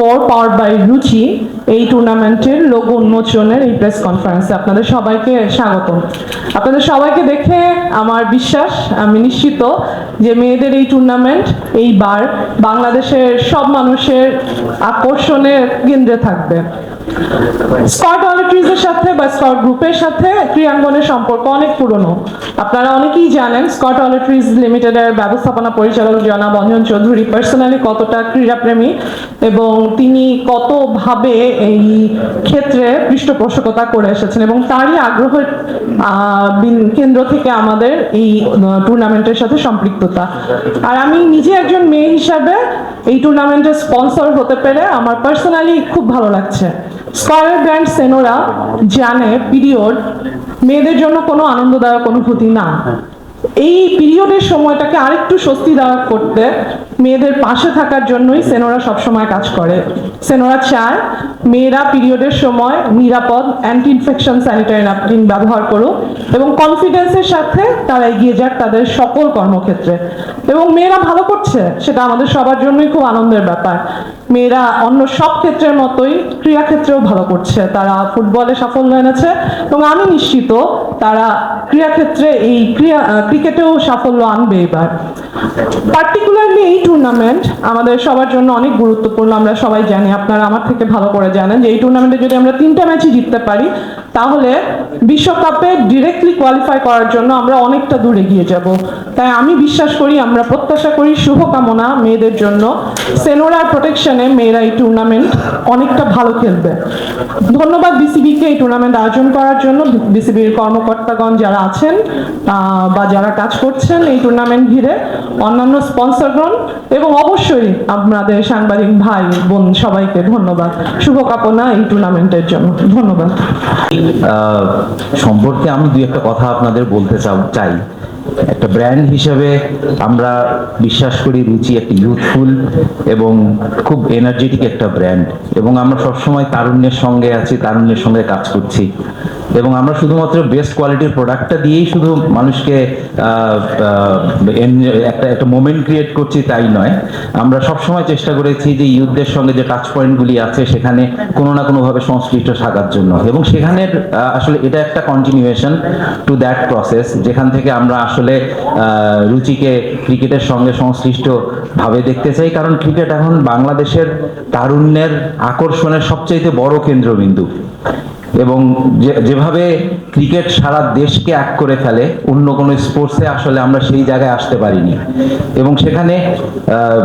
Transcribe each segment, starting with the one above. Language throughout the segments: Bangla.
ফোর পাওয়ার বাই রুচি এই টুর্নামেন্টের লোগো উন্মোচনের এই প্রেস কনফারেন্সে আপনাদের সবাইকে স্বাগত আপনাদের সবাইকে দেখে আমার বিশ্বাস, আমি নিশ্চিত যে মেয়েদের এই টুর্নামেন্ট এইবার বাংলাদেশের সব মানুষের আকর্ষণের কেন্দ্রে থাকবে। স্কট অলিট্রিজের সাথে বা স্কট গ্রুপের সাথে ক্রিয়াঙ্গনের সম্পর্ক অনেক পুরনো। আপনারা অনেকেই জানেন স্কট অলিট্রিজ লিমিটেডের ব্যবস্থাপনা পরিচালক জনাব অঞ্জন চৌধুরী পার্সোনালি কতটা ক্রীড়াপ্রেমী এবং তিনি কতভাবে এই ক্ষেত্রে পৃষ্ঠপোষকতা করে এসেছেন এবং তারই আগ্রহের আহ, কেন্দ্র থেকে আমাদের এই টুর্নামেন্টের সাথে সম্পৃক্ততা। আর আমি নিজে একজন মেয়ে হিসাবে এই টুর্নামেন্টের স্পন্সর হতে পেরে আমার পার্সোনালি খুব ভালো লাগছে। স্কয়ার ব্র্যান্ড সেনোরা জানে পিরিয়ড মেয়েদের জন্য কোনো আনন্দদায়ক অনুভূতি না। এই পিরিয়ডের সময়টাকে আরেকটু স্বস্তিদায়ক করতে মেয়েদের পাশে থাকার জন্যই সেনোরা সবসময় কাজ করে। সেনোরা চায় মেয়েরা পিরিয়ডের সময় নিরাপদ অ্যান্টি ইনফেকশন স্যানিটারি ন্যাপকিন ব্যবহার করুক এবং কনফিডেন্সের সাথে তারা এগিয়ে যাক তাদের সকল কর্মক্ষেত্রে। এবং মেয়েরা ভালো করছে, সেটা আমাদের সবার জন্যই খুব আনন্দের ব্যাপার। মেয়েরা অন্য সব ক্ষেত্রের মতোই ক্রীড়া ক্ষেত্রেও ভালো করছে। তারা ফুটবলে সাফল্য এনেছে এবং আমি নিশ্চিত তারা ক্রীড়া ক্ষেত্রে এই ক্রীড়া ক্রিকেটেও সাফল্য আনবে এবার। পার্টিকুলারলি এই টুর্নামেন্ট আমাদের সবার জন্য অনেক গুরুত্বপূর্ণ, আমরা সবাই জানি, আপনারা আমার থেকে ভালো করে জানেন যে এই টুর্নামেন্টে যদি আমরা তিনটা ম্যাচই জিততে পারি, তাহলে বিশ্বকাপে ডিরেক্টলি কোয়ালিফাই করার জন্য আমরা অনেকটা দূরে গিয়ে যাব। তাই আমি বিশ্বাস করি, আমরা প্রত্যাশা করি, শুভকামনা মেয়েদের জন্য। সেনোরার প্রোটেকশনে মেয়েরা এই টুর্নামেন্ট অনেকটা ভালো খেলবে। ধন্যবাদ বিসিবিকে এই টুর্নামেন্ট আয়োজন করার জন্য। বিসিবির কর্মকর্তাগণ যারা আছেন বা যারা কাজ করছেন এই টুর্নামেন্ট ঘিরে, অন্যান্য স্পন্সরগণ এবং অবশ্যই আপনাদের সাংবাদিক ভাই, বোন সবাইকে ধন্যবাদ। শুভকামনা এই টুর্নামেন্টের জন্য। ধন্যবাদ। সম্পর্কে আমি দুই একটা কথা আপনাদের বলতে চাই। একটা ব্র্যান্ড হিসেবে আমরা বিশ্বাস করি রুচি একটা ইউথফুল এবং খুব এনার্জেটিক একটা ব্র্যান্ড এবং আমরা সবসময় তারুণ্যের সঙ্গে আছি, তারুণ্যের সঙ্গে কাজ করছি। এবং আমরা শুধুমাত্র বেস্ট কোয়ালিটির প্রোডাক্টটা দিয়েই শুধু মানুষকে একটা একটা মোমেন্ট ক্রিয়েট করছি তাই নয়। আমরা সবসময় চেষ্টা করেছি যে ইউথদের সঙ্গে যে টাচ পয়েন্টগুলি আছে, সেখানে কোনো না কোনোভাবে সংশ্লিষ্ট থাকার জন্য। এবং সেখানে আসলে এটা একটা কন্টিনিউয়েশন টু দ্যাট প্রসেস যেখান থেকে আমরা আসলে রুচিকে ক্রিকেটের সঙ্গে সংশ্লিষ্ট ভাবে দেখতে চাই। কারণ ক্রিকেট এখন বাংলাদেশের তারুণ্যের আকর্ষণের সবচাইতে বড় কেন্দ্রবিন্দু। এবং যেভাবে ক্রিকেট সারা দেশকে এক করে ফেলে অন্য কোনো স্পোর্টসে আসলে আমরা সেই জায়গায় আসতে পারিনি। এবং সেখানে আহ,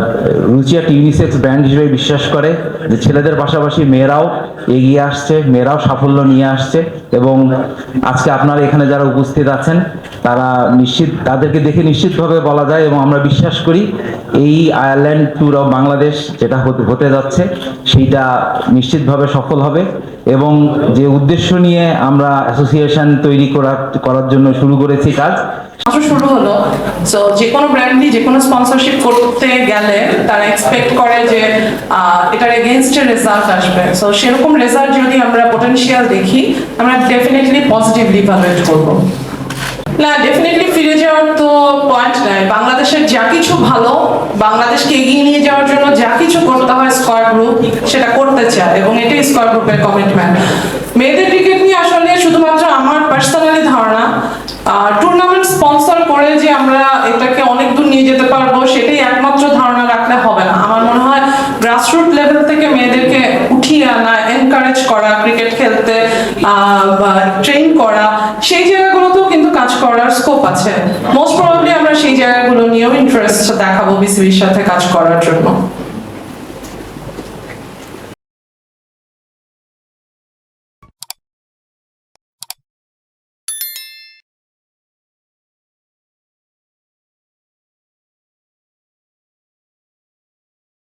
রুচি একটা ইউনিসেক্স ব্র্যান্ড হিসেবে বিশ্বাস করে যে ছেলেদের পাশাপাশি মেয়েরাও এগিয়ে আসছে মেয়েরাও সাফল্য নিয়ে আসছে এবং আজকে আপনারা এখানে যারা উপস্থিত আছেন তারা নিশ্চিত তাদেরকে দেখে নিশ্চিতভাবে বলা যায় এবং আমরা বিশ্বাস করি এই আয়ারল্যান্ড ট্যুর অফ বাংলাদেশ যেটা হতে যাচ্ছে সেইটা নিশ্চিতভাবে সফল হবে এবং যে উদ্দেশ্য নিয়ে আমরা অ্যাসোসিয়েশন তৈরি করার করার জন্য শুরু করেছি কাজ। শুরু হলো। সো যে কোনো ব্র্যান্ডই যে কোনো স্পন্সরশিপ করতে গেলে তারা এক্সপেক্ট করে যে এটার এগেনস্টে রেজাল্ট আসবে। সো সেরকম রেজাল্ট যদি আমরা পটেনশিয়াল দেখি, আমরা ডেফিনেটলি পজিটিভলি ইভালুয়েট করব। না ডেফিনেটলি ফিরে যাওয়ার তো বাংলাদেশের যা কিছু ভালো, বাংলাদেশকে এগিয়ে নিয়ে যাওয়ার জন্য যা কিছু করতে হয় স্কোয়ার গ্রুপ সেটা করতে চায় এবং এটাই স্কোয়ার গ্রুপের কমিটমেন্ট মেয়েদের ক্রিকেট নিয়ে আসলে শুধুমাত্র আমার পার্সোনালি ধারণা টুর্নামেন্ট স্পন্সর করে যে আমরা এটাকে অনেক দূর নিয়ে যেতে পারব, সেটাই একমাত্র ধারণা রাখলে হবে না। আমার মনে হয় গ্রাসরুট লেভেল এনকারেজ করা ক্রিকেট খেলতে ট্রেন করা, সেই জায়গাগুলোতেও কিন্তু কাজ করার স্কোপ আছে। মোস্ট প্রবাবলি আমরা সেই জায়গাগুলো নিয়েও ইন্টারেস্ট দেখাবো বিসিবির সাথে কাজ করার জন্য।